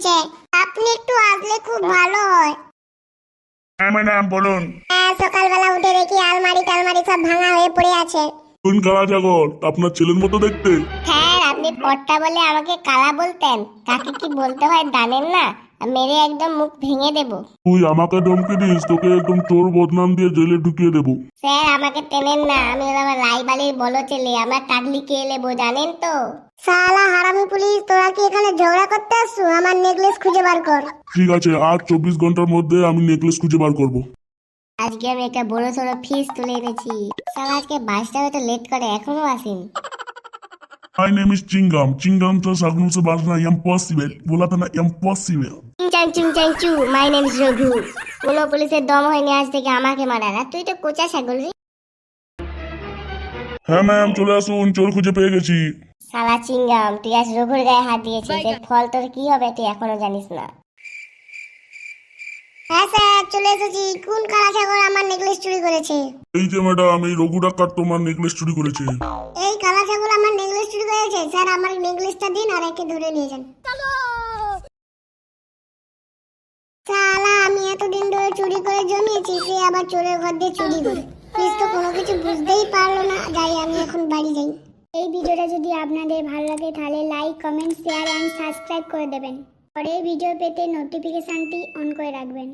Teacher আপনি একটু আসলে খুব ভালো হয়। হ্যাঁ, বলুন। হ্যাঁ সকালবেলা উঠে দেখি আলমারি টালমারি সব ভাঙা হয়ে পড়ে আছে। কোন কালা আপনার ছেলের মতো দেখতে। স্যার আপনি পট্টা বলে আমাকে কালা বলতেন। কাকে কি বলতে হয় জানেন না? মেরে একদম মুখ ভেঙে দেব। তুই আমাকে ধমকি দিস তোকে একদম চোর বদনাম দিয়ে জেলে ঢুকিয়ে দেবো। স্যার আমাকে টেনেন না আমি হলাম রাইবালির বলো ছেলে আমার টাকলি কে নেব জানেন তো? সালা হারামি পুলিশ তোরা কি এখানে ঝগড়া করতে আসছো? আমার নেকলেস খুঁজে বার কর। ঠিক আছে আর চব্বিশ ঘণ্টার মধ্যে আমি নেকলেস খুঁজে বার করব। আজকে আমি একটা বড় সড়ো ফিস তুলে এনেছি। সালা আজকে বাসটা হয়তো লেট করে এখনও আসেনি। My name is Chingam. Chingam to Sagnusa Bajna impossible. Bolatana impossible. চাংচুং চাংচু মাই নেম ইজ রঘু কোনো পুলিশের দম হয়নি আজ থেকে আমাকে মারার আর তুই তো কোচা ছাগল রে হ্যাঁ ম্যাম চলে আসুন চোর খুঁজে পেয়ে গেছি সালা চিংগাম তুই আজ রঘুর গায়ে হাত দিয়েছিস এর ফল তোর কি হবে তুই এখনও জানিস না। হ্যাঁ স্যার চলে এসেছি। কোন কালা ছাগল আমার নেকলেস চুরি করেছে? এই যে ম্যাডাম এই রঘু তোমার নেকলেস চুরি করেছে। করেছে স্যার, আমার নেকলেসটা দিন আর একে ধরে নিয়ে যান। সালা, আমি এতদিন ধরে চুরি করে জমিয়েছি, সে আবার চোরের ঘর দিয়ে চুরি করে। প্লিজ তো কোনো কিছু বুঝতেই পারল না, যাই আমি এখন বাড়ি যাই। এই ভিডিওটা যদি আপনাদের ভালো লাগে, তাহলে like comment share and subscribe করে দেবেন। পরে ভিডিও পেতে নোটিফিকেশনটি অন করে রাখবেন।